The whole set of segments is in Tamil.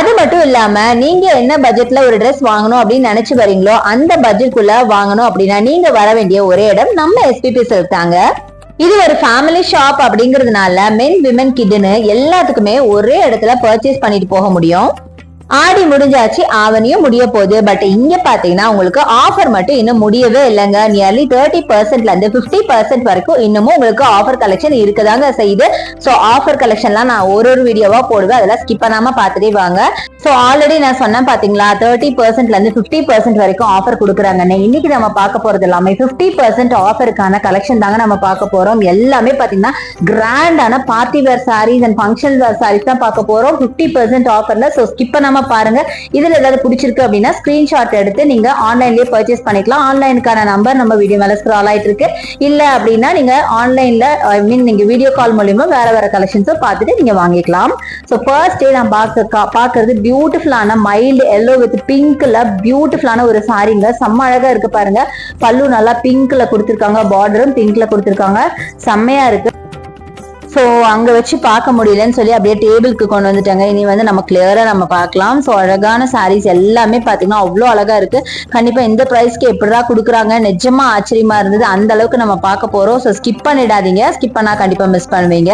அது மட்டும் இல்லாம நீங்க என்ன பட்ஜெட்ல ஒரு ட்ரெஸ் வாங்கணும் அப்படின்னு நினைச்சு வரீங்களோ அந்த பட்ஜெட்குள்ள வாங்கணும் அப்படின்னா நீங்க வர வேண்டிய ஒரே இடம் நம்ம எஸ்பிபி சில்க் தாங்க இது ஒரு ஃபேமிலி ஷாப் அப்படிங்கறதுனால மென் விமன் கிட்னு எல்லாத்துக்குமே ஒரே இடத்துல பர்ச்சேஸ் பண்ணிட்டு போக முடியும். ஆடி முடிஞ்சாச்சு ஆவணியும் முடிய போகுது. பட் இங்க பாத்தீங்கன்னா உங்களுக்கு ஆஃபர் மட்டும் இன்னும் முடியவே இல்லைங்க. நியர்லி தேர்ட்டி பர்சன்ட்ல இருந்து பிப்டி பர்சன்ட் வரைக்கும் இன்னமும் உங்களுக்கு ஆஃபர் கலெக்ஷன் இருக்குதாங்க செய்யுது. ஸோ ஆஃபர் கலெக்ஷன்லாம் நான் ஒரு ஒரு வீடியோவா போடுவேன். அதெல்லாம் ஸ்கிப் பண்ணாம பார்த்துட்டே வாங்க. ஸோ ஆல்ரெடி நான் சொன்னேன் பாத்தீங்களா தேர்ட்டி பர்சன்ட்ல இருந்து பிப்டி பர்சன்ட் வரைக்கும் ஆஃபர் கொடுக்குறாங்கன்னு இன்னைக்கு நம்ம பார்க்க போறது எல்லாமே பிப்டி பர்சன்ட் ஆஃபருக்கான கலெக்ஷன் தாங்க நம்ம பார்க்க போறோம். எல்லாமே பாத்தீங்கன்னா கிராண்டான party wear sarees and function wear sarees தான் பார்க்க போறோம். பிப்டி பர்சன்ட் ஆஃபர்ல ஸோ ஸ்கிப் பண்ணாம பாருங்க. இதுல ஏதாவது பிடிச்சிருக்கு அப்படின்னா ஸ்கிரீன்ஷாட் எடுத்து நீங்க ஆன்லைன்லயே பர்ச்சேஸ் பண்ணிக்கலாம். ஆன்லைனுக்கான நம்பர் நம்ம வீடியோ மேல ஸ்க்ரால் ஆயிட்டு இருக்கு இல்ல அப்படின்னா நீங்க ஆன்லைன்ல ஐ மீன் நீங்க வீடியோ கால் மூலியமா வேற வேற கலெக்ஷன்ஸும் பார்த்துட்டு நீங்க வாங்கிக்கலாம். ஸோ ஃபர்ஸ்ட் டே நான் பார்க்க பார்க்கறது பியூட்டிஃபுல்லான மைல்டு எல்லோ வித் பிங்க்ல பியூட்டிஃபுல்லான ஒரு சாரீங்க செம்ம அழகா இருக்கு பாருங்க. பல்லு நல்லா பிங்க்ல கொடுத்துருக்காங்க. பார்டரும் பிங்க்ல கொடுத்துருக்காங்க. செம்மையா இருக்கு. ஸோ அங்கே வச்சு பார்க்க முடியலன்னு சொல்லி அப்படியே டேபிளுக்கு கொண்டு வந்துட்டாங்க. இனி வந்து நம்ம கிளியராக நம்ம பார்க்கலாம். ஸோ அழகான சாரீஸ் எல்லாமே பார்த்தீங்கன்னா அவ்வளோ அழகா இருக்கு. கண்டிப்பாக இந்த ப்ரைஸ்க்கு எப்படிதான் கொடுக்குறாங்க? நிஜமா ஆச்சரியமா இருந்தது. அந்த அளவுக்கு நம்ம பார்க்க போறோம். ஸோ ஸ்கிப் பண்ணிடாதீங்க. ஸ்கிப் பண்ணா கண்டிப்பாக மிஸ் பண்ணுவீங்க.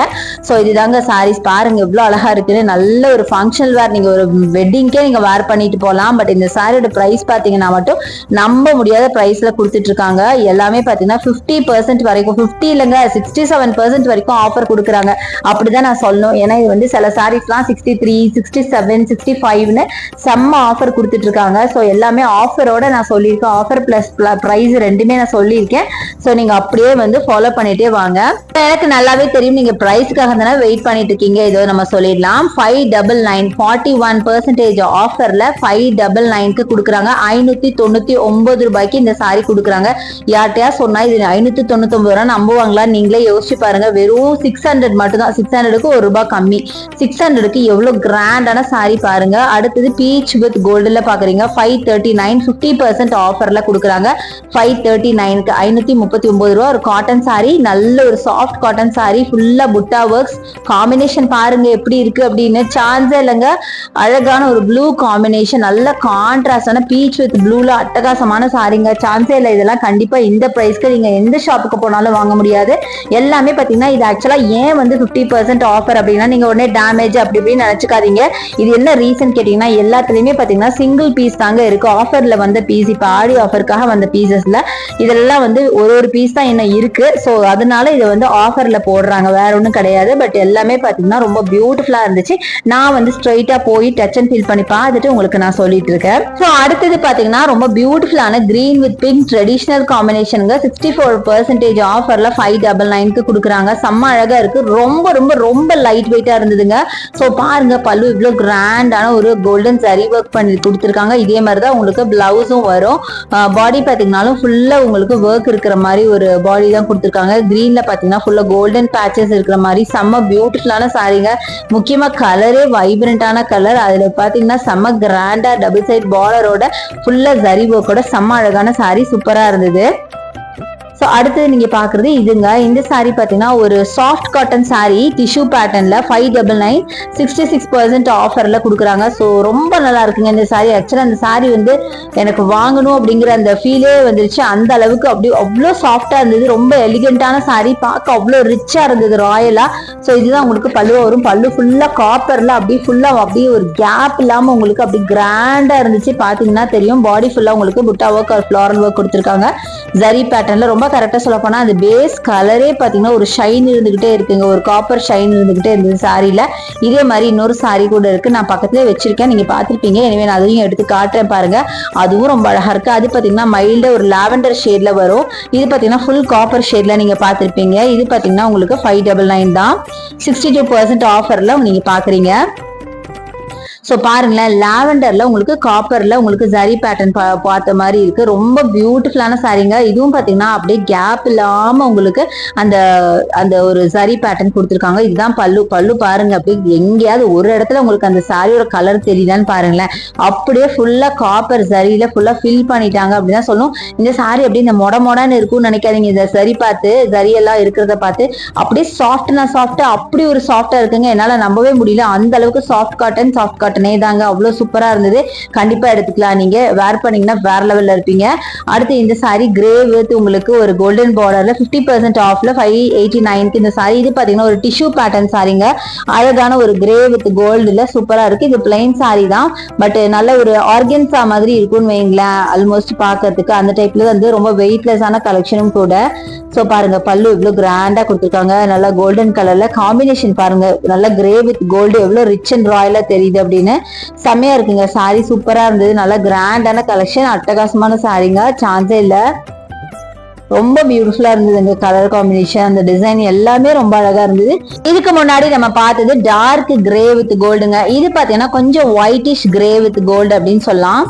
ஸோ இதுதாங்க சாரீஸ் பாருங்க எவ்வளோ அழகா இருக்குன்னு. நல்ல ஒரு ஃபங்க்ஷனல் வேர் நீங்க ஒரு வெட்டிங்க்கே நீங்க வேர் பண்ணிட்டு போகலாம். பட் இந்த சாரியோட ப்ரைஸ் பார்த்தீங்கன்னா மட்டும் நம்ப முடியாத ப்ரைஸ்ல கொடுத்துட்டு இருக்காங்க. எல்லாமே பார்த்தீங்கன்னா ஃபிஃப்டி பர்சன்ட் வரைக்கும் ஃபிஃப்டி இல்லைங்க சிக்ஸ்டி செவன் பர்சன்ட் வரைக்கும் ஆஃபர் கொடுக்குறாங்க அப்படிதான் நான் சொல்லணும். ஏன்னா இது வந்து சில சாரீஸ்லாம் sixty three sixty seven sixty ஃபைவ்னு செம்ம ஆஃபர் கொடுத்துட்டு இருக்காங்க ஸோ எல்லாமே ஆஃபரோட நான் சொல்லியிருக்கேன். ஆஃபர் பிளஸ் ப்ரைஸ் ரெண்டுமே நான் சொல்லியிருக்கேன். ஸோ நீங்க அப்படியே வந்து ஃபாலோ பண்ணிட்டே வாங்க. எனக்கு நல்லாவே தெரியும். நீங்க ப்ரைஸ்க்காக தானே வெயிட் பண்ணிட்டு இருக்கீங்க இதோ நம்ம சொல்லிடலாம். Five double nine forty one percentage ஆஃபர்ல ஃபைவ் டபுள் நைன்க்கு கொடுக்குறாங்க. ஐநூத்தி தொண்ணூத்தி ஒன்பது ரூபாய்க்கு இந்த சாரி கொடுக்குறாங்க. யார்கிட்டயா சொன்னா இது ஐநூத்தி தொண்ணூத்தி ஒன்பது ரூபா நம்புவாங்களா? நீங்களே யோசிச்சு பாருங்க. வெறும் சிக்ஸ் ஹண்ட்ரட் மட்டும் தான் சிக்ஸ் ஹண்ட்ரடுக்கு ஒரு ரூபாய் கம்மி. சிக்ஸ் ஹண்ட்ரடுக்கு எவ்வளோ கிராண்டான சாரி பாருங்க. அடுத்தது பீச் வித் கோல்டுல பாக்குறீங்க. Five thirty nine fifty percent ஆஃபர்ல கொடுக்குறாங்க. ஃபைவ் தேர்ட்டி நைனுக்கு ஐநூற்றி முப்பத்தி ஒன்பது ரூபா ஒரு காட்டன் சாரி நல்ல ஒரு சாஃப்ட் காட்டன் சாரி ஃபுல்லா புட்டா ஒர்க்ஸ் காம்பினேஷன் பாருங்க எப்படி இருக்கு அப்படின்னு. சான்ஸே இல்லைங்க. அழகான ஒரு ப்ளூ காம்பினேஷன் நல்ல கான்ட்ராஸ்டான பீச் வித் ப்ளூல அட்டகாசமான சாரிங்க. சான்ஸே இல்லை. இதெல்லாம் கண்டிப்பா இந்த ப்ரைஸ்க்கு நீங்க எந்த ஷாப்புக்கு போனாலும் வாங்க முடியாது. எல்லாமே பாத்தீங்கன்னா இது ஆக்சுவலா ஏன் ஏன் வந்து ஃபிஃப்டி பர்சன்ட் ஆஃபர் அப்படின்னா நீங்க உடனே டேமேஜ் அப்படி இப்படின்னு நினைச்சுக்காதீங்க. இது என்ன ரீசன் கேட்டீங்கன்னா எல்லாத்துலயுமே பாத்தீங்கன்னா சிங்கிள் பீஸ் தாங்க இருக்கு. ஆஃபர்ல வந்த பீஸ் இப்ப ஆடி ஆஃபருக்காக வந்த பீசஸ்ல இதெல்லாம் வந்து ஒரு ஒரு பீஸ் தான் இன்னும் இருக்கு. ஸோ அதனால இதை வந்து ஆஃபர்ல போடுறாங்க. வேற ஒன்றும் கிடையாது. பட் எல்லாமே பாத்தீங்கன்னா ரொம்ப பியூட்டிஃபுல்லா இருந்துச்சு. நான் வந்து ஸ்ட்ரைட்டா போய் டச் அண்ட் ஃபீல் பண்ணி பார்த்துட்டு உங்களுக்கு நான் சொல்லிட்டு இருக்கேன். ஸோ அடுத்தது பாத்தீங்கன்னா ரொம்ப பியூட்டிஃபுல்லான கிரீன் வித் பிங்க் ட்ரெடிஷனல் காம்பினேஷனுங்க சிக்ஸ்டி ஃபோர் பர்சன்டேஜ் ஆஃபர்ல ஃபைவ் டபுள் நைன்க்கு கொடுக்குறாங்க. செம்ம அழகா இருக்கு ரொம்ப ரொம்ப ரொம்ப லைட் வெயிட்டா இருந்ததுங்க. ஸோ பாருங்க பல்லு இவ்வளோ கிராண்டான ஒரு கோல்டன் சரி ஒர்க் பண்ணி கொடுத்துருக்காங்க. இதே மாதிரி தான் உங்களுக்கு பிளவுஸும் வரும். பாடி பார்த்தீங்கனாலும் ஃபுல்லாக உங்களுக்கு ஒர்க் இருக்கிற மாதிரி ஒரு பாடி தான் கொடுத்துருக்காங்க. க்ரீனில் பார்த்தீங்கன்னா ஃபுல்லாக கோல்டன் பேச்சஸ் இருக்கிற மாதிரி செம்ம பியூட்டிஃபுல்லான சாரீங்க முக்கியமாக கலரே வைப்ரண்டான கலர் அதில் பார்த்தீங்கன்னா செம்ம கிராண்டா டபுள் சைட் பார்டரோட ஃபுல்லாக ஜரி ஒர்க்கோட செம்ம அழகான சாரி சூப்பராக இருந்தது. ஸோ அடுத்தது நீங்கள் பார்க்குறது இதுங்க. இந்த சாரீ பார்த்தீங்கன்னா ஒரு சாஃப்ட் காட்டன் சாரீ டிஷ்யூ பேட்டர்னில் five double nine sixty six percent ஆஃபரில் கொடுக்குறாங்க. ஸோ ரொம்ப நல்லா இருக்குங்க இந்த சாரீ ஆக்சுவலாக அந்த சாரீ வந்து எனக்கு வாங்கணும் அப்படிங்கிற அந்த ஃபீலே வந்துருச்சு. அந்த அளவுக்கு அப்படி அவ்வளோ சாஃப்டாக இருந்தது. ரொம்ப எலிகென்ட்டான சாரீ பார்க்க அவ்வளோ ரிச்சாக இருந்தது ராயலாக ஸோ இதுதான் உங்களுக்கு பல்லு வரும். பல்லு ஃபுல்லாக காப்பரில் அப்படியே ஃபுல்லாக அப்படியே ஒரு கேப் இல்லாமல் உங்களுக்கு அப்படி கிராண்டாக இருந்துச்சு. பார்த்தீங்கன்னா தெரியும். பாடி ஃபுல்லாக உங்களுக்கு புட்டா ஒர்க் ஃப்ளாரல் ஒர்க் கொடுத்துருக்காங்க. ஜரி பேட்டர்னில் ரொம்ப கரெக்டாக சொல்ல போனால் அந்த பேஸ் கலரே பார்த்தீங்கன்னா ஒரு ஷைன் இருந்துக்கிட்டே இருக்குங்க. ஒரு காப்பர் ஷைன் இருந்துக்கிட்டே இருந்தது சாரியில். இதே மாதிரி இன்னொரு சாரி கூட இருக்குது நான் பக்கத்துல வச்சிருக்கேன். நீங்கள் பார்த்துருப்பீங்க எனவே நான் அதையும் எடுத்து காட்டுறேன் பாருங்கள் அதுவும் ரொம்ப அழகாக இருக்குது அது பார்த்தீங்கன்னா மைல்டு ஒரு லாவெண்டர் ஷேடில் வரும். இது பார்த்தீங்கன்னா ஃபுல் காப்பர் ஷேடில் நீங்கள் பார்த்துருப்பீங்க இது பார்த்தீங்கன்னா உங்களுக்கு ஃபைவ் டபுள் நைன் தான். சிக்ஸ்டி டூ பர்சன்ட் ஆஃபரில் நீங்கள் பார்க்குறீங்க ஸோ பாருங்களேன் லாவெண்டர்ல உங்களுக்கு காப்பர்ல உங்களுக்கு ஜரி பேட்டர்ன் பார்த்த மாதிரி இருக்கு. ரொம்ப பியூட்டிஃபுல்லான சாரீங்க இதுவும் பார்த்தீங்கன்னா அப்படியே கேப் இல்லாம உங்களுக்கு அந்த அந்த ஒரு ஜரி பேட்டர்ன் கொடுத்துருக்காங்க. இதுதான் பல்லு. பல்லு பாருங்க அப்படியே எங்கேயாவது ஒரு இடத்துல உங்களுக்கு அந்த சாரியோட கலர் தெரியுதான்னு பாருங்களேன். அப்படியே ஃபுல்லா காப்பர் ஜரியில ஃபுல்லா ஃபில் பண்ணிட்டாங்க அப்படின்னா சொல்லும். இந்த சாரி அப்படியே இந்த மொட மொடன்னு இருக்கும்னு நினைக்காதீங்க. இந்த சரி பார்த்து ஜரியெல்லாம் இருக்கிறத பார்த்து அப்படியே சாஃப்ட்னா சாஃப்ட் அப்படி ஒரு சாஃப்டா இருக்குங்க. என்னால நம்பவே முடியல. அந்த அளவுக்கு சாஃப்ட் காட்டன் சாஃப்ட் காட்டன் தாங்க அவ்வளவு சூப்பரா இருந்தது. கண்டிப்பா எடுத்துக்கலாம் நீங்க. வேர் பண்ணீங்கன்னா வேற லெவல்ல இருப்பீங்க. அடுத்து இந்த சாரி கிரே வித் உங்களுக்கு ஒரு கோல்டன் பார்டர்ல பிப்டி பர்சன்ட் ஆஃப்ல ஃபைவ் எயிட்டி நைன்க்கு இந்த சாரி இது பாத்தீங்கன்னா ஒரு டிஷ்யூ பேட்டர்ன் சாரிங்க அழகான ஒரு கிரே வித் கோல்டுல சூப்பரா இருக்கு. இது பிளைன் சாரி தான். பட் நல்ல ஒரு ஆர்கன்ஸா மாதிரி இருக்கும்னு வைங்களேன் ஆல்மோஸ்ட் பாக்குறதுக்கு அந்த டைப்ல வந்து ரொம்ப வெயிட்லெஸ்ஸான கலெக்ஷனும் கூட. ஸோ பாருங்க பல்லு இவ்வளவு கிராண்டா கொடுத்துருக்காங்க. நல்லா கோல்டன் கலர்ல காம்பினேஷன் பாருங்க. நல்லா கிரே வித் கோல்டு எவ்வளவு ரிச் அண்ட் ராயலா தெரியுது அப்படின்னு. செம்மையா இருக்குங்க. சாரி சூப்பரா இருந்தது. நல்லா கிராண்டான கலெக்ஷன் அட்டகாசமான சாரிங்க சான்ஸே இல்லை. ரொம்ப பியூட்டிஃபுல்லா இருந்தது இந்த கலர் காம்பினேஷன் அந்த டிசைன் எல்லாமே ரொம்ப அழகா இருந்தது. இதுக்கு முன்னாடி நம்ம பார்த்தது டார்க் கிரே வித் கோல்டுங்க இது பாத்தீங்கன்னா கொஞ்சம் ஒயிட்டிஷ் கிரே வித் கோல்டு அப்படின்னு சொல்லலாம்.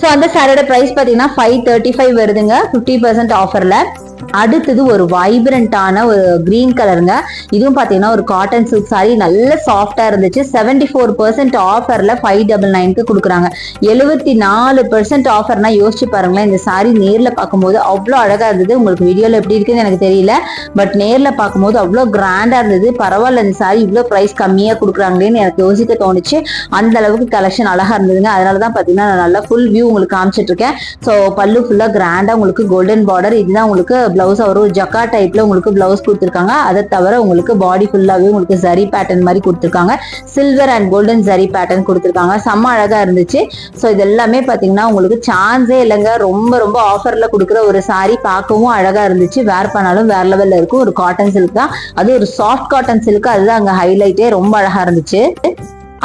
ஸோ அந்த சாரியோட ப்ரைஸ் பார்த்தீங்கன்னா ஃபைவ் தேர்ட்டி ஃபைவ் வருதுங்க. ஃபிஃப்டி பர்சன்ட் ஆஃபரில் அடுத்தது ஒரு வைப்ரண்டான ஒரு கிரீன் கலருங்க இதுவும் பார்த்தீங்கன்னா ஒரு காட்டன் சில்க் சாரி நல்ல சாஃப்டாக இருந்துச்சு. செவன்டி ஃபோர் பர்சன்ட் ஆஃபரில் ஃபைவ் டபுள் நைனுக்கு கொடுக்குறாங்க. எழுபத்தி நாலு பர்சன்ட் ஆஃபர்னா யோசிச்சு பாருங்களேன் இந்த சாரி நேரில் பார்க்கும்போது அவ்வளோ அழகாக இருந்தது. உங்களுக்கு வீடியோவில் எப்படி இருக்குன்னு எனக்கு தெரியல. பட் நேரில் பார்க்கும்போது அவ்வளோ கிராண்டாக இருந்தது. பரவாயில்ல இந்த சாரி இவ்வளோ ப்ரைஸ் கம்மியாக கொடுக்குறாங்களேன்னு எனக்கு யோசிக்க தோணுச்சு. அந்த அளவுக்கு கலெக்ஷன் அழகாக இருந்ததுங்க. அதனால தான் பார்த்தீங்கன்னா நான் நல்லா ஃபுல் வியூ உங்களுக்கு காமிச்சிட்டு இருக்கேன். ஸோ பல்லு ஃபுல்லாக கிராண்டாக உங்களுக்கு கோல்டன் பார்டர் இதுதான் உங்களுக்கு பிளவுஸ் ஒரு ஜக்கா டைப்ல உங்களுக்கு பிளவுஸ் கொடுத்துருக்காங்க. அதை தவிர உங்களுக்கு பாடி ஃபுல்லாகவே உங்களுக்கு ஜரி பேட்டர்ன் மாதிரி கொடுத்துருக்காங்க. Silver and golden zari pattern கொடுத்துருக்காங்க. செம்ம அழகா இருந்துச்சு. ஸோ இது எல்லாமே பார்த்தீங்கன்னா உங்களுக்கு சான்ஸே இல்லைங்க. ரொம்ப ரொம்ப ஆஃபர்ல கொடுக்குற ஒரு சாரி பார்க்கவும் அழகா இருந்துச்சு. வேர் பண்ணாலும் வேற லெவல்ல இருக்கும். ஒரு காட்டன் சில்க் தான். அது ஒரு சாஃப்ட் காட்டன் சில்க் அதுதான் அங்கே ஹைலைட்டே ரொம்ப அழகா இருந்துச்சு.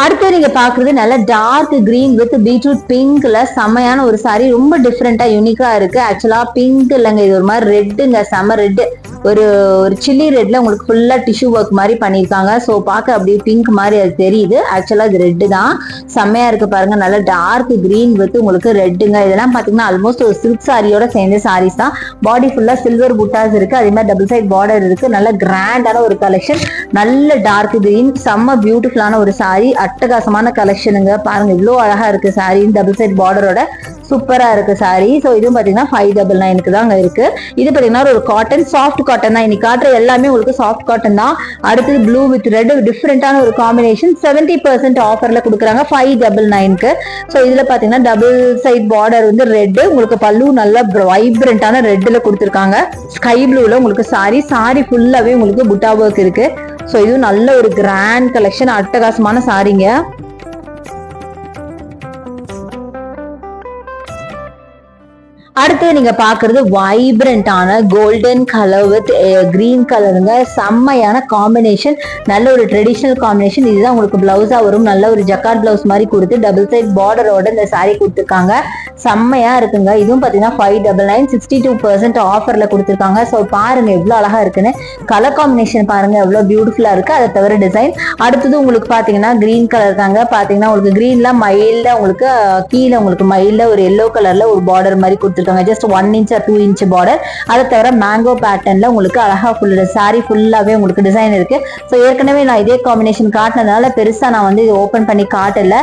அடுத்து நீங்க பாக்குறது நல்ல டார்க் கிரீன் வித் பீட்ரூட் பிங்க்ல செம்மையான ஒரு சாரி ரொம்ப டிஃப்ரெண்டா யூனிக்கா இருக்கு. ஆக்சுவலா பிங்க் இல்லைங்க. இது ஒரு மாதிரி ரெட்டுங்க செம்ம ரெட்டு ஒரு ஒரு சில்லி ரெட்ல உங்களுக்கு ஃபுல்லா டிஷ்யூ ஒர்க் மாதிரி பண்ணியிருக்காங்க. ஸோ பார்க்க அப்படியே பிங்க் மாதிரி அது தெரியுது. ஆக்சுவலா இது ரெட்டு தான். செம்மையா இருக்கு பாருங்க. நல்ல டார்க் கிரீன் வித் உங்களுக்கு ரெட்டுங்க இதெல்லாம் பாத்தீங்கன்னா ஆல்மோஸ்ட் ஒரு சில்க் சாரியோட சேர்ந்த சாரீஸ் தான். பாடி ஃபுல்லா சில்வர் புட்டாஸ் இருக்கு. அதே மாதிரி டபுள் சைட் பார்டர் இருக்கு. நல்ல கிராண்டான ஒரு கலெக்ஷன் நல்ல டார்க் கிரீன் செம்ம பியூட்டிஃபுல்லான ஒரு சாரி அட்டகாசமான கலெக்ஷனுங்க பாருங்க இவ்வளோ அழகா இருக்கு சாரி டபுள் சைட் பார்டரோட சூப்பரா இருக்கு சாரி ஸோ இதுவும் பாத்தீங்கன்னா ஃபைவ் டபுள் நைனுக்கு தாங்க இருக்கு. இது பாத்தீங்கன்னா ஒரு காட்டன் சாஃப்ட் காட்டன் தான். இன்னைக்கு காட்டுற எல்லாமே உங்களுக்கு சாஃப்ட் காட்டன் தான். அடுத்தது ப்ளூ வித் ரெட் டிஃப்ரெண்டான ஒரு காம்பினேஷன் செவன்டி பர்சன்ட் ஆஃபர்ல கொடுக்குறாங்க ஃபைவ் டபுள் நைனுக்கு ஸோ இதுல பாத்தீங்கன்னா டபுள் சைட் பார்டர் வந்து ரெட் உங்களுக்கு பல்லு நல்லா வைப்ரண்டான ரெட்ல கொடுத்துருக்காங்க. ஸ்கை ப்ளூல உங்களுக்கு சாரி சாரி ஃபுல்லாவே உங்களுக்கு புட்டா ஒர்க் இருக்கு. ஸோ இதுவும் நல்ல ஒரு கிராண்ட் கலெக்ஷன் அட்டகாசமான சாரிங்க அடுத்து நீங்க பாக்குறது வைப்ரண்டான கோல்டன் கலர் வித் கிரீன் கலருங்க செம்மையான காம்பினேஷன் நல்ல ஒரு ட்ரெடிஷ்னல் காம்பினேஷன் இதுதான் உங்களுக்கு பிளவுஸா வரும். நல்ல ஒரு ஜக்கார்ட் பிளவுஸ் மாதிரி கொடுத்து டபுள் சைட் பார்டரோட இந்த சாரீ கொடுத்துருக்காங்க. செம்மையா இருக்குங்க. இதுவும் பாத்தீங்கன்னா five double nine sixty two percent ஆஃபர்ல கொடுத்துருக்காங்க. ஸோ பாருங்க எவ்வளவு அழகா இருக்குன்னு. கலர் காம்பினேஷன் பாருங்க எவ்வளவு பியூட்டிஃபுல்லா இருக்கு. அதை தவிர டிசைன் அடுத்தது உங்களுக்கு பாத்தீங்கன்னா கிரீன் கலர் தாங்க பாத்தீங்கன்னா உங்களுக்கு கிரீன்ல மயில்ல உங்களுக்கு கீழே உங்களுக்கு மயில்ல ஒரு எல்லோ கலர்ல ஒரு பார்டர் மாதிரி கொடுத்துருக்காங்க. கொடுத்துருக்காங்க just one inch two inch border அதை தவிர மேங்கோ பேட்டர்ன்ல உங்களுக்கு அழகா ஃபுல் சாரி ஃபுல்லாவே உங்களுக்கு டிசைன் இருக்கு. ஸோ ஏற்கனவே நான் இதே காம்பினேஷன் காட்டினதுனால பெருசா நான் வந்து இது ஓப்பன் பண்ணி காட்டல.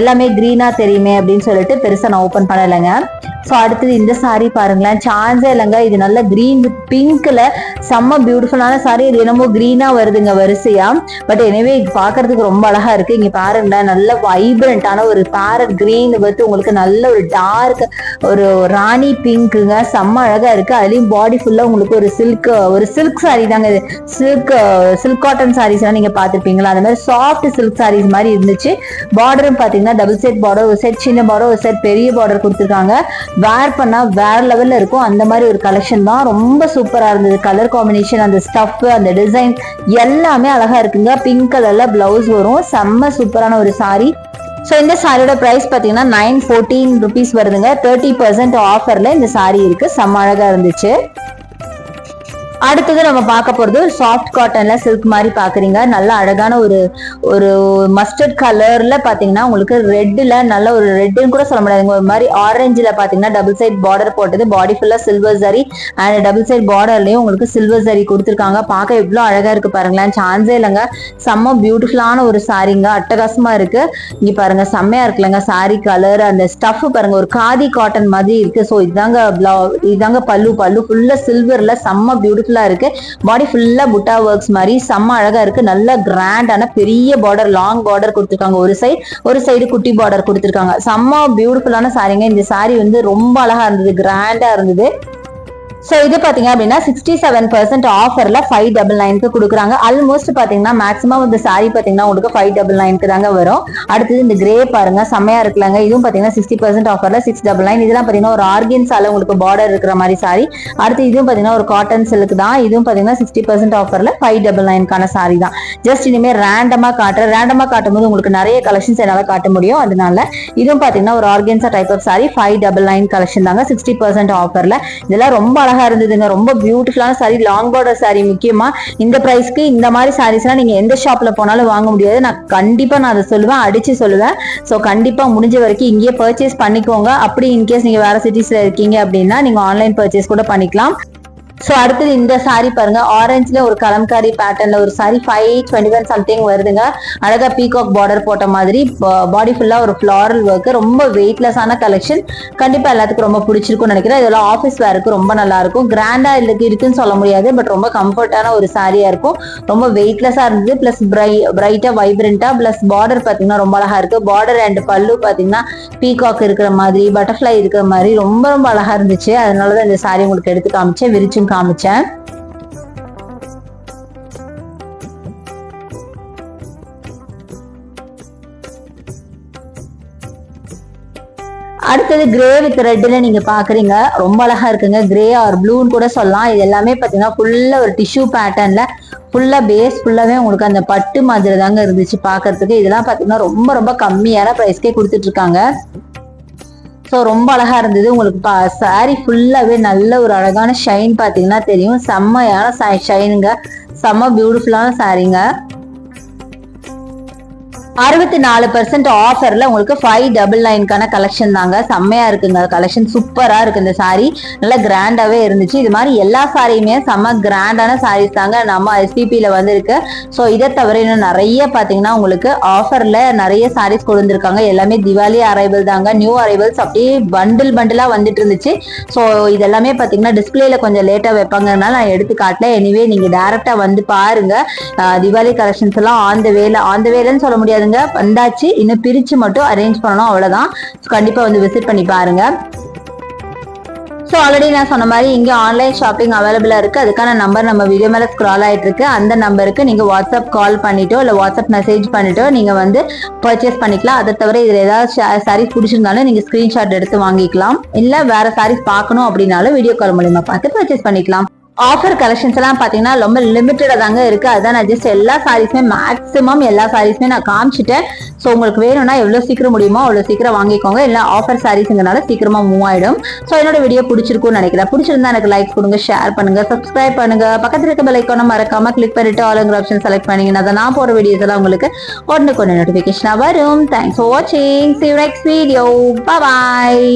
எல்லாமே கிரீனா தெரியுமே அப்படின்னு சொல்லிட்டு பெருசா நான் ஓப்பன் பண்ணலைங்க. ஸோ அடுத்தது இந்த சாரி பாருங்களேன். சான்ஸே இல்லைங்க. இது நல்ல கிரீன் பிங்க்ல செம்ம பியூட்டிஃபுல்லான சாரி இது என்னமோ கிரீனா வருதுங்க வரிசையா. பட் எனவே இது பாக்குறதுக்கு ரொம்ப அழகா இருக்கு. இங்க பாருங்களேன். நல்ல வைப்ரண்டான ஒரு பேரட் கிரீன் வந்து உங்களுக்கு நல்ல ஒரு டார்க் ஒரு ராணி பிங்க்குங்க செம்ம அழகா இருக்கு. அதுலயும் பாடி ஃபுல்லா உங்களுக்கு ஒரு சில்க் ஒரு சில்க் சாரி தாங்க. இது சில்க் சில்க் காட்டன் சாரீஸ் எல்லாம் நீங்க பாத்துருப்பீங்களா அந்த மாதிரி சாஃப்ட் சில்க் சாரீஸ் மாதிரி இருந்துச்சு. பார்டரும் பாத்தீங்கன்னா டபுள் செட் பார்டர் ஒரு செட் சின்ன பார்டர் ஒரு செட் பெரிய பார்டர் கொடுத்துருக்காங்க. வேர் பண்ணா வேற லெவல்ல இருக்கும். அந்த மாதிரி ஒரு கலெக்ஷன் தான். ரொம்ப சூப்பரா இருந்தது. கலர் காம்பினேஷன் அந்த ஸ்டஃப் அந்த டிசைன் எல்லாமே அழகா இருக்குங்க. பிங்க் கலர்ல பிளவுஸ் வரும். செம்ம சூப்பரான ஒரு சாரி ஸோ இந்த சாரியோட ப்ரைஸ் பார்த்தீங்கன்னா நைன் ஃபோர்டீன் ருபீஸ் வருதுங்க. தேர்ட்டி பர்சன்ட் ஆஃபரில் இந்த சாரி இருக்குது செம்ம அழகாக இருந்துச்சு. அடுத்தது நம்ம பார்க்க போறது சாஃப்ட் காட்டன்ல சில்க் மாதிரி பாக்குறீங்க நல்ல அழகான ஒரு ஒரு மஸ்டர்ட் கலர்ல பாத்தீங்கன்னா உங்களுக்கு ரெட்ல நல்ல ஒரு ரெட்னு கூட சொல்ல முடியாதுங்க ஒரு மாதிரி ஆரஞ்சுல பாத்தீங்கன்னா டபுள் சைட் பார்டர் போட்டது. பாடி ஃபுல்லா சில்வர் சரி அண்ட் டபுள் சைட் பார்டர்லயும் உங்களுக்கு சில்வர் சரி கொடுத்துருக்காங்க. பார்க்க எவ்வளவு அழகா இருக்கு பாருங்களேன். சான்ஸே இல்லைங்க. செம்ம பியூட்டிஃபுல்லான ஒரு சாரிங்க அட்டகாசமா இருக்கு. இங்க பாருங்க செம்மையா இருக்குல்லங்க சாரி கலர் அந்த ஸ்டஃப் பாருங்க. ஒரு காதி காட்டன் மாதிரி இருக்கு. ஸோ இதாங்க இதாங்க பல்லு. பல்லு ஃபுல்லா சில்வர்ல செம்ம பியூட்டிஃபுல்லா இருக்கு. பாடி ஃபுல்லா புட்டா ஒர்க்ஸ் மாதிரி. செம்ம அழகா இருக்கு. நல்ல கிராண்டான பெரிய பார்டர் லாங் பார்டர் கொடுத்துருக்காங்க. ஒரு சைடு ஒரு சைடு குட்டி பார்டர் கொடுத்துருக்காங்க. செம்ம பியூட்டிஃபுல்லான சாரிங்க இந்த சாரி வந்து ரொம்ப அழகா இருந்தது. கிராண்டா இருந்தது. ஸோ இது பார்த்தீங்க அப்படின்னா சிக்ஸ்டி செவன் பர்சன்ட் ஆஃபரில் ஃபைவ் டபுள் நைனுக்கு கொடுக்குறாங்க. ஆல்மோஸ்ட் பார்த்தீங்கன்னா மேக்ஸிமம் இந்த சாரி பார்த்தீங்கன்னா உங்களுக்கு ஃபைவ் டபுள் நைனுக்கு தாங்க வரும். அடுத்தது இந்த கிரே பாருங்க செம்மையா இருக்கலாங்க இதுவும் பார்த்தீங்கன்னா சிக்ஸ்டி பர்சன்ட் ஆஃபரில் சிக்ஸ் டபுள் நைன் இதெல்லாம் பார்த்தீங்கன்னா ஒரு ஆர்கின்ஸால உங்களுக்கு பார்டர் இருக்கிற மாதிரி சாரி அடுத்து இதுவும் பார்த்தீங்கன்னா ஒரு காட்டன் செலுக்கு தான். இதுவும் பார்த்தீங்கன்னா சிக்ஸ்டி பர்சன்ட் ஆஃபரில் ஃபைவ் டபுள் நைனுக்கான சாரி தான். ஜஸ்ட் இனிமேல் ரேண்டமாக காட்டுறேன் ரேண்டமாக காட்டும் போது உங்களுக்கு நிறைய கலெக்ஷன்ஸ் என்னால் காட்ட முடியும். அதனால இதுவும் பார்த்தீங்கன்னா ஒரு organza type of saree five double nine collection தாங்க சிக்ஸ்டி பர்சன்ட் ஆஃபரில் இதெல்லாம் ரொம்ப அழகா இருந்ததுங்க. ரொம்ப பியூட்டிஃபுல்லான சாரி லாங் பார்டர் சாரி முக்கியமா. இந்த பிரைஸ்க்கு இந்த மாதிரி சாரீஸ்லாம் நீங்க எந்த ஷாப்ல போனாலும் வாங்க முடியாது. நான் கண்டிப்பா நான் அதை சொல்லுவேன் அடிச்சு சொல்லுவேன். ஸோ கண்டிப்பா முடிஞ்ச வரைக்கும் இங்கேயே பர்ச்சேஸ் பண்ணிக்கோங்க. அப்படி இன்கேஸ் நீங்க வேற சிட்டிஸ்ல இருக்கீங்க அப்படின்னா நீங்க ஆன்லைன் பர்ச்சேஸ் கூட பண்ணிக்கலாம். ஸோ அடுத்தது இந்த சாரி பாருங்க. ஆரஞ்சுல ஒரு கலம்காரி பேட்டர்ன்ல ஒரு saree five twenty one something வருதுங்க. அழகா பீகாக் பார்டர் போட்ட மாதிரி பாடி ஃபுல்லா ஒரு ஃபிளாரல் ஒர்க் ரொம்ப வெயிட்லெஸ்ஸான கலெக்ஷன் கண்டிப்பா எல்லாத்துக்கும் ரொம்ப பிடிச்சிருக்கும்னு நினைக்கிறேன். இதெல்லாம் ஆஃபீஸ் வேருக்கு ரொம்ப நல்லா இருக்கும். கிராண்டா இதுக்கு இருக்குன்னு சொல்ல முடியாது பட் ரொம்ப கம்ஃபர்டான ஒரு சாரியா இருக்கும். ரொம்ப வெயிட்லெஸ்ஸா இருந்தது பிளஸ் பிரை பிரைட்டா வைப்ரண்டா பிளஸ் பார்டர் பாத்தீங்கன்னா ரொம்ப அழகா இருக்கு. பார்டர் அண்ட் பல்லு பாத்தீங்கன்னா பீகாக் இருக்கிற மாதிரி பட்டர்ஃப்ளை இருக்கிற மாதிரி ரொம்ப ரொம்ப அழகா இருந்துச்சு. அதனாலதான் இந்த சாரி உங்களுக்கு எடுத்து காமிச்சேன். விரிச்சும் காமிச்சேன். அடுத்தது கிரே வித் ரெட்ல நீங்க பாக்குறீங்க. ரொம்ப அழகா இருக்குங்க. கிரே ஆர் ப்ளூன்னு கூட சொல்லலாம். இது எல்லாமே பாத்தீங்கன்னா ஃபுல்லா ஒரு டிஷ்யூ பேட்டர்ன்ல ஃபுல்லா பேஸ் ஃபுல்லாவே உங்களுக்கு அந்த பட்டு மாதிரி தாங்க இருந்துச்சு பாக்குறதுக்கு. இதெல்லாம் பாத்தீங்கன்னா ரொம்ப ரொம்ப கம்மியான ப்ரைஸ்க்கே கொடுத்துட்டு இருக்காங்க. ஸோ ரொம்ப அழகா இருந்தது. உங்களுக்கு பா சாரி ஃபுல்லாகவே நல்ல ஒரு அழகான ஷைன் பார்த்தீங்கன்னா தெரியும். செம்மையான ஷைனுங்க செம்ம பியூட்டிஃபுல்லான சாரீங்க அறுபத்தி நாலு பர்சன்ட் ஆஃபர்ல உங்களுக்கு ஃபைவ் டபுள் நைன்கான கலெக்ஷன் தாங்க. செம்மையா இருக்குங்க. கலெக்ஷன் சூப்பரா இருக்கு இந்த சாரி நல்லா கிராண்டாவே இருந்துச்சு. இது மாதிரி எல்லா சாரியுமே செம்ம கிராண்டான சாரீஸ் தாங்க நம்ம எஸ்பிபியில வந்திருக்கு. ஸோ இதை தவிர இன்னும் நிறைய பாத்தீங்கன்னா உங்களுக்கு ஆஃபர்ல நிறைய சாரீஸ் கொடுத்துருக்காங்க. எல்லாமே திவாலி அரைவல் தாங்க. நியூ அரைவல்ஸ் அப்படியே பண்டில் பண்டிலா வந்துட்டு இருந்துச்சு. ஸோ இதெல்லாமே பாத்தீங்கன்னா டிஸ்பிளேல கொஞ்சம் லேட்டா வைப்பாங்கனால நான் எடுத்து காட்டல. எனிவே நீங்க டேரக்டா வந்து பாருங்க. திவாலி கலெக்ஷன்ஸ் எல்லாம் ஆன் த வேல ஆன் த வேலன்னு சொல்ல பாருங்க. வந்தாச்சு. இன்னும் பிரிச்சு மட்டும் அரேஞ்ச் பண்ணணும். அவ்வளவுதான். கண்டிப்பா வந்து விசிட் பண்ணி பாருங்க. ஸோ ஆல்ரெடி நான் சொன்ன மாதிரி இங்கே ஆன்லைன் ஷாப்பிங் அவைலபிளாக இருக்குது அதுக்கான நம்பர் நம்ம வீடியோ மேலே ஸ்க்ரால் ஆகிட்டு இருக்கு. அந்த நம்பருக்கு நீங்கள் வாட்ஸ்அப் கால் பண்ணிட்டோ இல்லை வாட்ஸ்அப் மெசேஜ் பண்ணிட்டோ நீங்கள் வந்து பர்ச்சேஸ் பண்ணிக்கலாம். அதை தவிர இதில் ஏதாவது சாரீஸ் பிடிச்சிருந்தாலும் நீங்கள் ஸ்க்ரீன்ஷாட் எடுத்து வாங்கிக்கலாம். இல்லை வேற சாரீஸ் பார்க்கணும் அப்படின்னாலும் வீடியோ கால் மூலிமா பார்த்து பர்ச்சேஸ் பண்ணிக்கலாம். ஆஃபர் கலெக்ஷன்ஸ் எல்லாம் பார்த்தீங்கன்னா ரொம்ப லிமிட்டடாக தாங்க இருக்கு. அதான் நான் ஜஸ்ட் எல்லா சாரீஸுமே மேக்ஸிமம் எல்லா சாரீஸுமே நான் காமிச்சிட்டேன். ஸோ உங்களுக்கு வேணும்னா எவ்வளோ சீக்கிரம் முடியுமோ அவ்வளோ சீக்கிரம் வாங்கிக்கோங்க. இல்லை ஆஃபர் சாரீஸுங்கனால சீக்கிரமாக மூவ் ஆகிடும் ஸோ என்னோட வீடியோ பிடிச்சிருக்கும்னு நினைக்கிறேன். பிடிச்சிருந்தா எனக்கு லைக் கொடுங்க ஷேர் பண்ணுங்க சப்ஸ்கிரைப் பண்ணுங்க. பக்கத்தில் இருக்க பெல் ஐக்கான மறக்காம கிளிக் பண்ணிட்டு ஆளுங்கிற ஆப்ஷன் செலக்ட் பண்ணீங்கன்னா அதை நான் போகிற வீடியோஸ் எல்லாம் உங்களுக்கு ஒன்று கொண்டு நோட்டிபிகேஷனா வரும் தேங்க்ஸ் ஃபார் வாட்சிங் சி நெக்ஸ்ட் வீடியோ பாய்